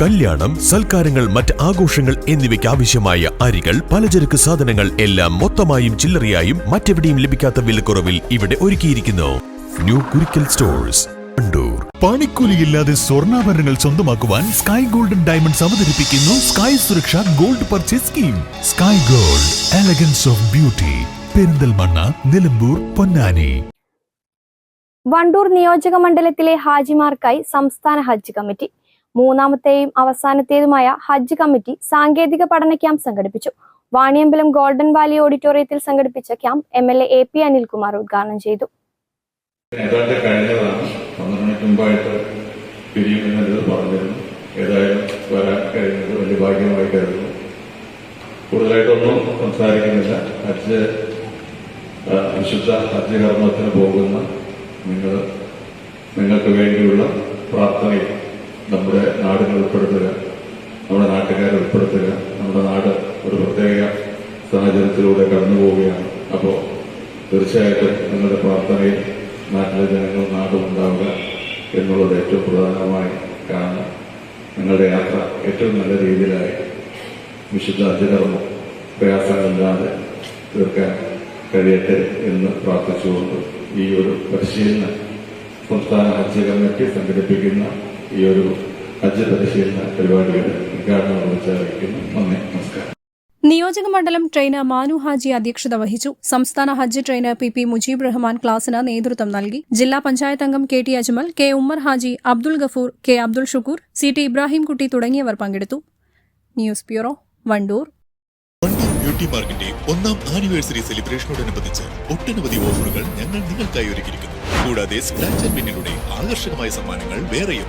കല്യാണം സൽക്കാരങ്ങൾ മറ്റ് ആഘോഷങ്ങൾ എന്നിവയ്ക്ക് ആവശ്യമായ അരികൾ പലചരക്ക് സാധനങ്ങൾ എല്ലാം മൊത്തമായും ചില്ലറയായും മറ്റെവിടെയും ലഭിക്കാത്ത വിലക്കുറവിൽ ഇവിടെ ഒരുക്കിയിരിക്കുന്നു. ന്യൂ കുരിക്കൽ സ്റ്റോഴ്സ് പണിക്കൂലിയില്ലാതെ സ്വർണാഭരണങ്ങൾ സ്വന്തമാക്കുവാൻ സ്കൈ ഗോൾഡൻ ഡയമണ്ട്സ് അവതരിപ്പിക്കുന്നു sky Suraksha gold purchase scheme sky gold elegance of beauty Perinthalmanna Nilambur Ponnani. Wandoor നിയോജക മണ്ഡലത്തിലെ ഹാജിമാർക്കായി സംസ്ഥാന ഹജ്ജ് കമ്മിറ്റി മൂന്നാമത്തെയും അവസാനത്തേതുമായ ഹജ്ജ് കമ്മിറ്റി സാങ്കേതിക പഠന ക്യാമ്പ് സംഘടിപ്പിച്ചു. വാണിയമ്പലം ഗോൾഡൻ വാലി ഓഡിറ്റോറിയത്തിൽ സംഘടിപ്പിച്ച camp M L A A P Anilkumar ഉദ്ഘാടനം ചെയ്തു. ഏതാണ്ട് കഴിഞ്ഞതാണ്. പന്ത്രണ്ട് മുമ്പായിട്ട് പിരിയുമെന്നത് പറഞ്ഞിരുന്നു. ഏതായാലും വരാൻ കഴിഞ്ഞത് വലിയ ഭാഗ്യമായി കരുതുന്നു. കൂടുതലായിട്ടൊന്നും സംസാരിക്കുന്നില്ല. ഹജ്ജ് വിശുദ്ധ ഹജ്ജ് കർമ്മത്തിന് പോകുന്ന നിങ്ങൾ നിങ്ങൾക്ക് വേണ്ടിയുള്ള പ്രാർത്ഥനയിൽ നമ്മുടെ നാടിനെ ഉൾപ്പെടുത്തുക നമ്മുടെ നാട്ടുകാരെ ഉൾപ്പെടുത്തുക നമ്മുടെ നാട് ഒരു പ്രത്യേക സാഹചര്യത്തിലൂടെ കടന്നു പോവുകയാണ്. അപ്പോൾ തീർച്ചയായിട്ടും നിങ്ങളുടെ പ്രാർത്ഥനയിൽ നാട്ടിലെ ജനങ്ങൾ നാടും ഉണ്ടാവുക എന്നുള്ളത് ഏറ്റവും പ്രധാനമായി കാരണം നിങ്ങളുടെ യാത്ര ഏറ്റവും നല്ല രീതിയിലായി. വിശുദ്ധ അധികർമ്മം പ്രയാസങ്ങളില്ലാതെ തീർക്കാൻ കഴിയട്ടെ എന്ന് പ്രാർത്ഥിച്ചുകൊണ്ട് ഈ ഒരു പരിശീലന സംസ്ഥാന ഹജ്ജ് കമ്മിറ്റി സംഘടിപ്പിക്കുന്ന ഈ ഒരു ഹജ്ജ് പരിശീലന പരിപാടിയുടെ ഉദ്ഘാടനം നിർവഹിച്ചറിയിക്കുന്നു നന്ദി നമസ്കാരം. നിയോജക മണ്ഡലം ട്രെയിനർ മാനു ഹാജി അധ്യക്ഷത വഹിച്ചു. സംസ്ഥാന Hajj trainer P P Mujeeb Rahman ക്ലാസിന് നേതൃത്വം നൽകി. ജില്ലാ പഞ്ചായത്ത് അംഗം K T Ajmal K Ummer Haji Abdul Gafoor K Abdul Shukoor C T Ibrahimkutty തുടങ്ങിയവർ പങ്കെടുത്തു. ന്യൂസ് ബ്യൂറോ വണ്ടൂർ ബ്യൂട്ടി പാർക്കിന്റെ ഒന്നാം ആനിവേഴ്സറി സെലിബ്രേഷനോടനുബന്ധിച്ച് ഒട്ടനവധി ഓഫറുകൾ ഞങ്ങൾ നിങ്ങൾക്കായി ഒരുക്കിയിരിക്കുന്നു. കൂടാതെ സ്ക്രാച്ച് ആൻഡ് വിന്നിലൂടെ ആകർഷകമായ സമ്മാനങ്ങൾ വേറെയും